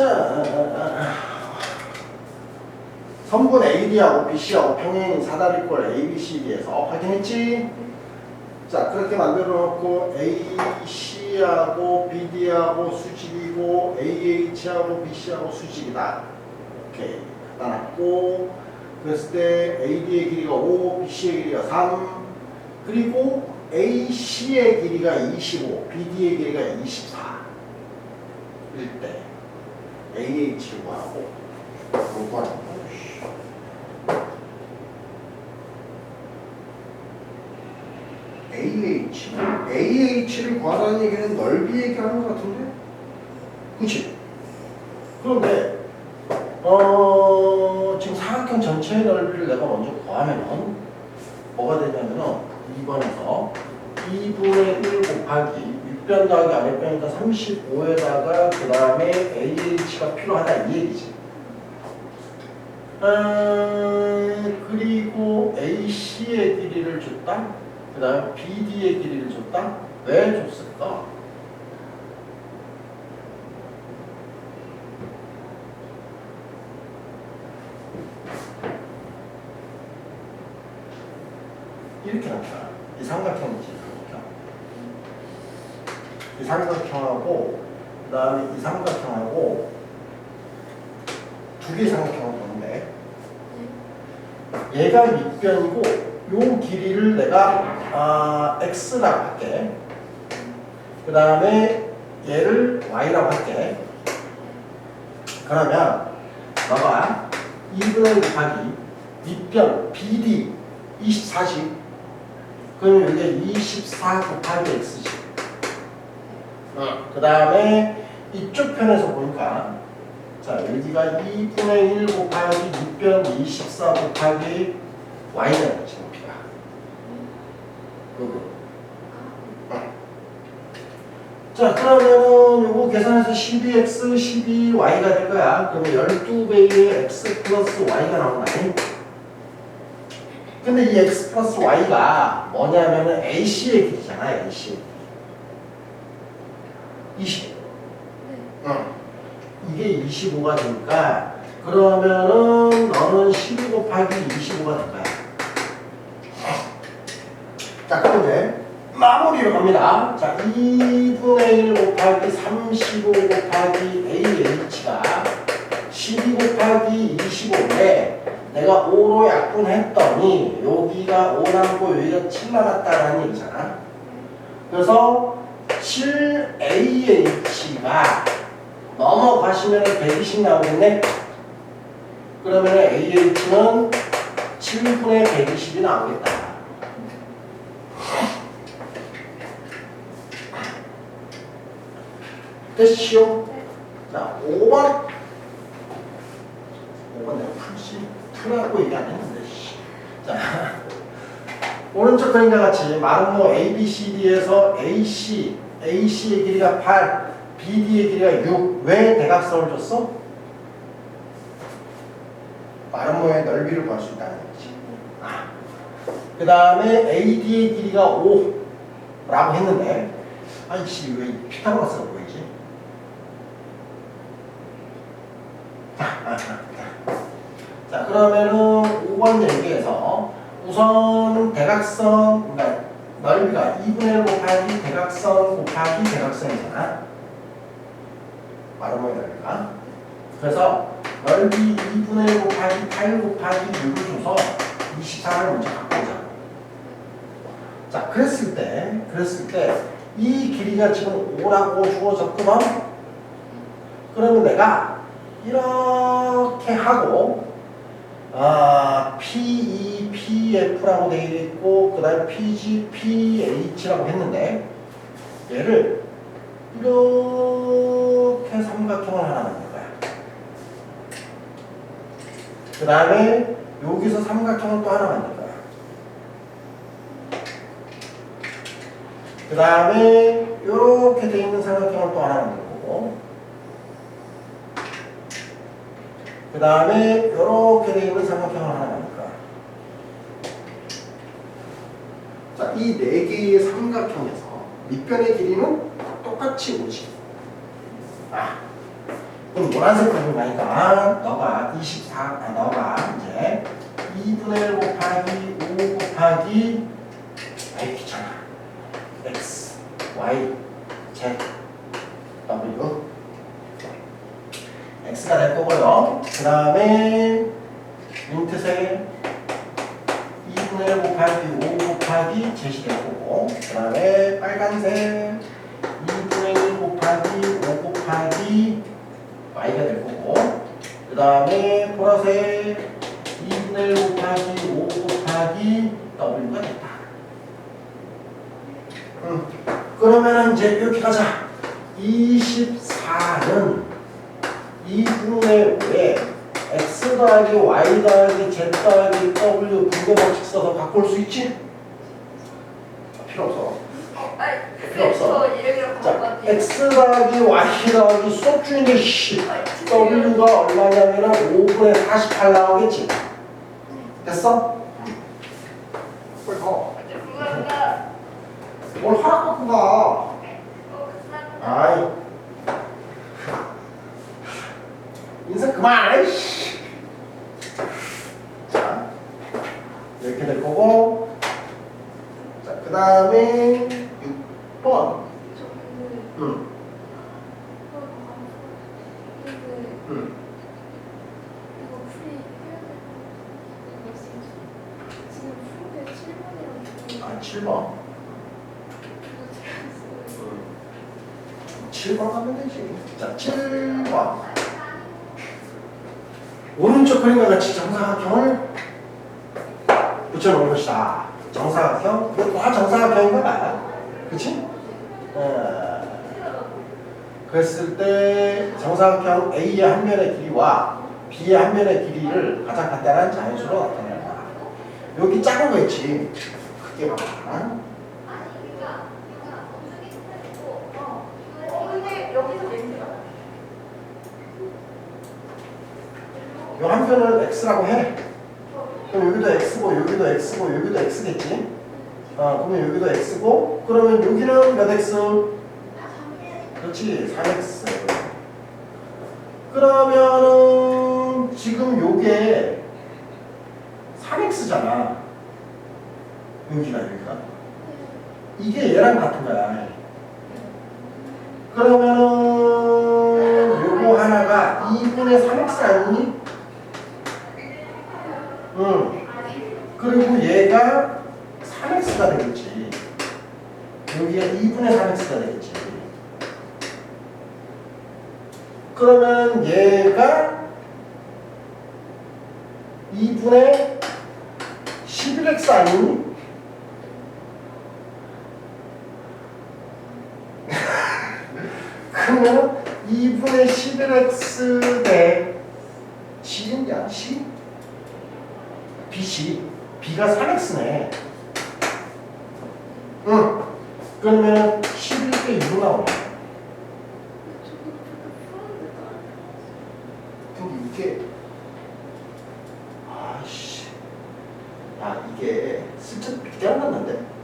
자, 선분 AD하고 BC하고 평행인 사다리꼴 ABCD에서 확인했지? 자, 그렇게 만들어 놓고 AC하고 BD하고 수직이고 AH하고 BC하고 수직이다. 오케이. 놨고, 그랬을 때 AD의 길이가 5, BC의 길이가 3, 그리고 AC의 길이가 25, BD의 길이가 24. 일 때 구하고, 뭐 구하는 거야? AH, AH를 구하라는 얘기는 넓이 얘기하는 것 같은데? 그치? 그런데, 어, 지금 사각형 전체의 넓이를 내가 먼저 구하면은, 뭐가 되냐면은, 2번에서 2분의 1 곱하기 6변 더하기 아랫변이니까 35에다가 그 다음에 AH가 필요하다 이 얘기지. 음, 그리고 AC의 길이를 줬다. 그 다음에 BD의 길이를 줬다. 왜 줬을까? 이렇게 나타나. 이 삼각형이지, 삼각형. 이 삼각형하고, 그 다음에 이 삼각형하고, 두 개의 삼각형을 보는데, 얘가 밑변이고, 요 길이를 내가, 아, x라고 할게. 그 다음에 얘를 y라고 할게. 그러면, 너가 2분의 곱하기 밑변 BD 24씩 그럼 여기가 24 곱하기 x지. 어. 그 다음에 이쪽 편에서 보니까 자 여기가 2분의 1 곱하기 6변 24 곱하기 y는 지금 피가. 그거. 어. 자 그러면은 요거 계산해서 12x 12y가 될 거야. 그러면 12배의 x 플러스 y가 나온다. 근데 이 x 플러스 y가 뭐냐면은 AC의 길이잖아, AC. 20. 응. 이게 25가 되니까 그러면은 너는 12 곱하기 25가 될 거야. 자, 그럼 이제 마무리로 갑니다. 자, 2분의 1 곱하기 35 곱하기 AH가 12 곱하기 25인데 내가 5로 약분했더니 여기가 5 남고 여기가 7 남았다라는 얘기잖아. 그래서 7AH가 넘어가시면 120 나오겠네. 그러면 AH는 7분의 120이 나오겠다. 됐시오? 자, 5번. 5번 내가 풀시 풀라고 얘기 안 했는데. 씨. 자, 오른쪽 그림과 같이 마름모 ABCD에서 AC, AC의 길이가 8, BD의 길이가 6. 왜 대각선을 줬어? 마름모의 넓이를 구할 수 있다는 얘기지. 아. 그 다음에 AD의 길이가 5 라고 했는데, 아이씨, 왜 피타고라스가 보이지? 자, 아, 아, 자. 자, 그러면은 5번 얘기에서 우선 대각선, 그러니까 넓이가 2분의 1 곱하기 대각선 곱하기 대각선이잖아. 넓이가. 그래서 넓이 2분의 1 곱하기 8 곱하기 6을 줘서 24를 먼저 오자. 자, 그랬을 때, 그랬을 때, 이 길이가 지금 5라고 주어졌구만? 그러면 내가 이렇게 하고, 아, PE, PF라고 되어 있고, 그 다음에 PG, PH라고 했는데, 얘를 이렇게 삼각형을 하나 만들 거야. 그 다음에 여기서 삼각형을 또 하나 만들 거야. 그 다음에 이렇게 돼 있는 삼각형을 또 하나 만들 거고, 그 다음에 이렇게 돼 있는 삼각형을 하나 만들 거야. 자, 이 네 개의 삼각형에서 밑변의 길이는 똑같이 오지. 아, 그럼 노란색 가니까 너가 24, 아, 너가 이제 2분의 1 곱하기 5 곱하기 아이 귀찮아. X, y, z, w. X가 될 거고요. 그 다음에 w가 됐다 응. 그러면 이제 이렇게 가자 24는 2분의 5에 x 더하기 y 더하기 z 더하기 w 분배 법칙 써서 바꿀 수 있지? 필요 없어 필요 없어. 자, x 더하기 y 더하기 수업 중인데 씨 w가 얼마냐면은 5분의 48 나오겠지? 됐어? 뭘 더? 감사합니다. 뭘 갖고 가? 어. 아이 인사 그만해 씨. 자 이렇게 될 거고 자그 다음에 6번 저 근데 응, 이거 근데 응. 이거 풀이 해야 될것 같아요. 지금 풀인데 7번이랑 아 7번 7번 하면 되지. 자 7번. 오른쪽 그림과 같이 정사각형을 붙여놓은 것이다. 정사각형? 이거 다 정사각형인가 봐 그치? 어, 그랬을 때 정사각형 A의 한 면의 길이와 B의 한 면의 길이를 가장 간단한 자연수로 나타낸다. 여기 작은 거 있지 크게 봐봐 어, 근데 여기서 냄새가 나. 요한 편을 x라고 해. 그럼 여기도 x고 여기도 x고 여기도 x겠지? 아 그러면 여기도 x고 그러면 여기는 몇 x? 그렇지 3x. 그러면은 지금 요게 3x잖아. 여기가. 이게 얘랑 같은 거야. 그러면은 요거 하나가 2분의 3x 아니니? 응. 그리고 얘가 3x가 되겠지. 여기가 2분의 3x가 되겠지. 그러면 얘가 2분의 11x 아니니? 그러면 2분의 11x 대 10이냐? 10? BC B가 3x네 응 그러면 11대 6 나오네 근데 이게 아씨 아 이게 슬쩍 빗게 안 났는데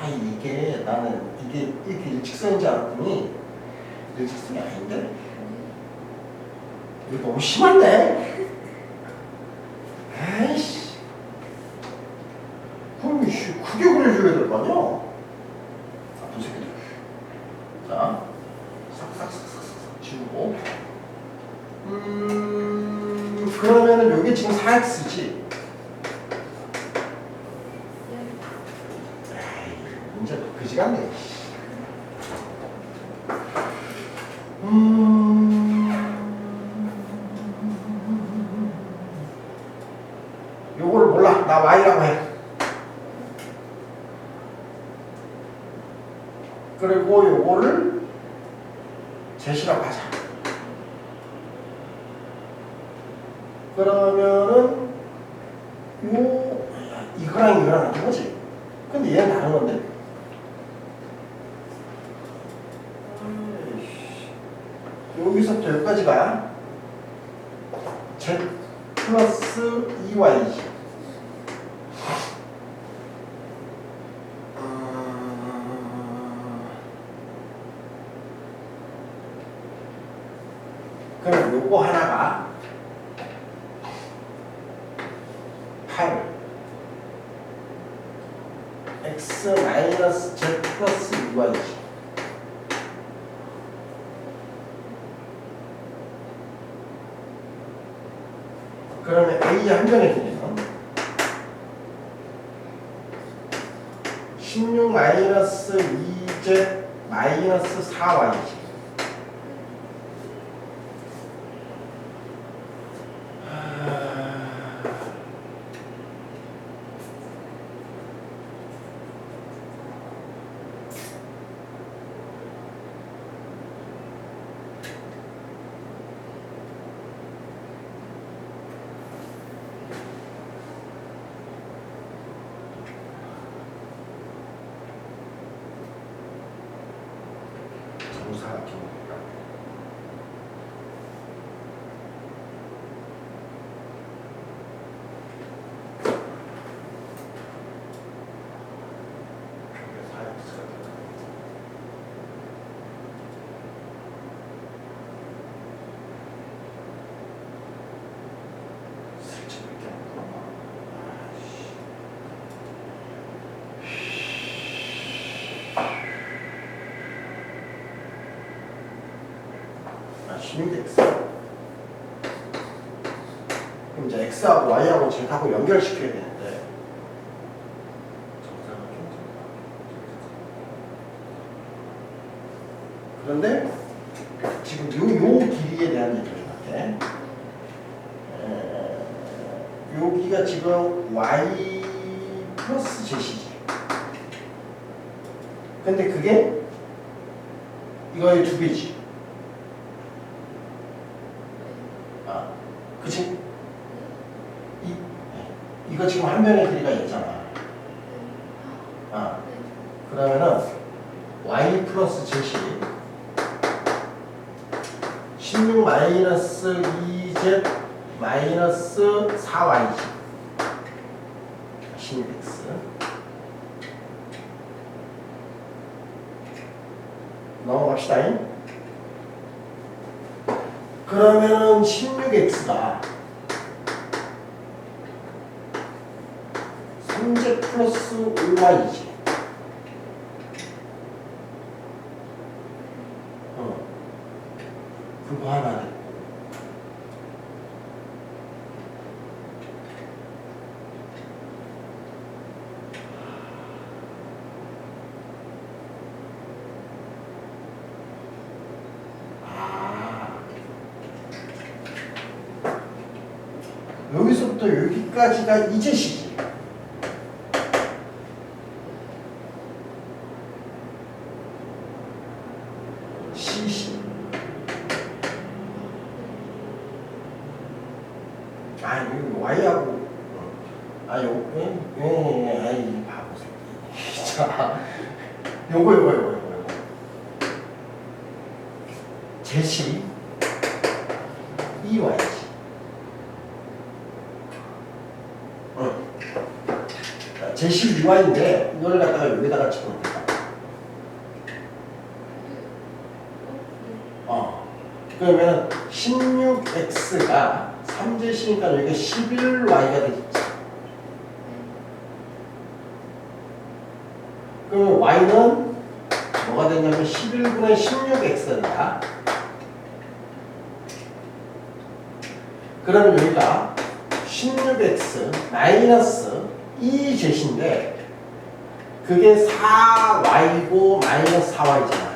아 이게 나는 이게 이렇게 일직선인지 알았더니 일직선이 아닌데 이거 너무 심한데? 에이씨. 그럼 씨, 크게 그려줘야 될 거 아니야? 나쁜 새끼들. 자, 싹싹싹싹싹 지우고. 음, 그러면은 여기 지금 4x지? 에 이, 문제 그지 같네. 음. 요거를 몰라. 나 Y라고 해. 그리고 요거를 제시라고 하자. 그러면은 요 이거랑 이거랑 거지. 근데 얘는 다른 건데. 여기서부터 여기까지가 z 플러스 2y 음. 그럼 요거 하나가 8 x 마이너스 z 플러스 2y a 한 변의 길이는 16 마이너스 2z 마이너스 4y지 아, 16x. 그럼 이제 x하고 y하고 z하고 연결시켜야 되는데. 그런데 지금 요, 요 길이에 대한 얘기를 좀 할게. 에, 여기가 지금 y 플러스 z이지. 근데 그게 이거의 두 배지. 아, 그치? 이, 이거 지금 한 변의 길이가 있잖아. 아, 그러면은 y 플러스 z이 16 마이너스 2z 마이너스 4y지. 16x. 넘어갑시다잉. 그러면은 16x가 3z 플러스 5y지. 어. 그거 하나 됐고. 아. 여기서부터 여기까지가 이제 시지. 시시. 아, 여기 Y하고. 아, 요, 예, 예, 예, 아이, 바보 새끼. 자, 요거, 요거, 요거, 요거, 요거. 제시, 이 Y지. 응. 자, 제시 2Y인데, 이걸 갖다가 여기다가? 어. 그러면 16x가 3제시니까 여기가 11y가 되겠지. 그러면 y는 뭐가 되냐면 11분의 16x다. 그러면 여기가 16x 마이너스 2제시인데 그게 4y고 마이너스 4y잖아.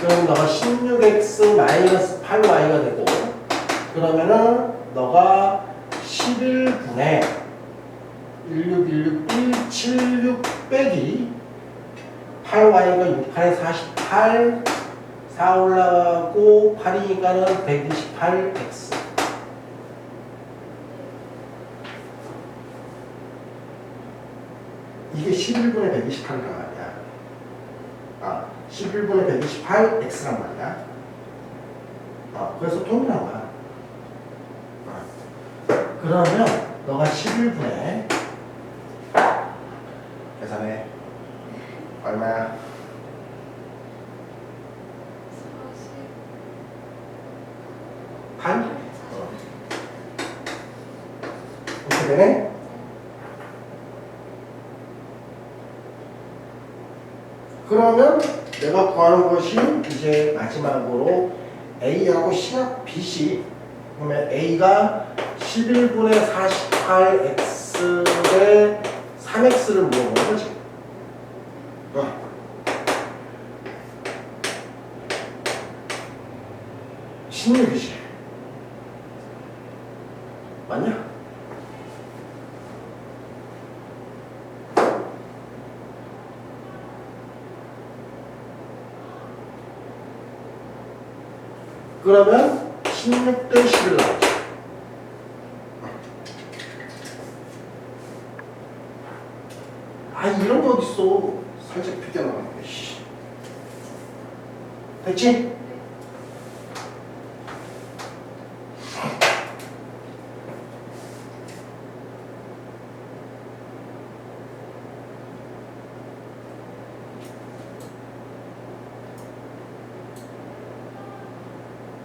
그럼 너가 16x 마이너스 8y가 되고 그러면은 너가 11분의 1616176 빼기 8y가 6, 8에 48 4 올라가고 8이니까는 128x 이게 11분의 128가 아니야? 아 11분의 128 x란 말이야. 어, 그래서 통이 나와. 어. 그러면 너가 11분의 계산해. 얼마야? 8? 어. 이렇게 되네? 그러면 내가 구하는 것이 이제 마지막으로 A하고 C하고 BC 그러면 A가 11분의 48X의 3X를 물어보는 거지 어. 신유기지 맞냐? 그러면 16대 11 나오죠. 아 이런 거 어딨어 살짝 씨. 됐지?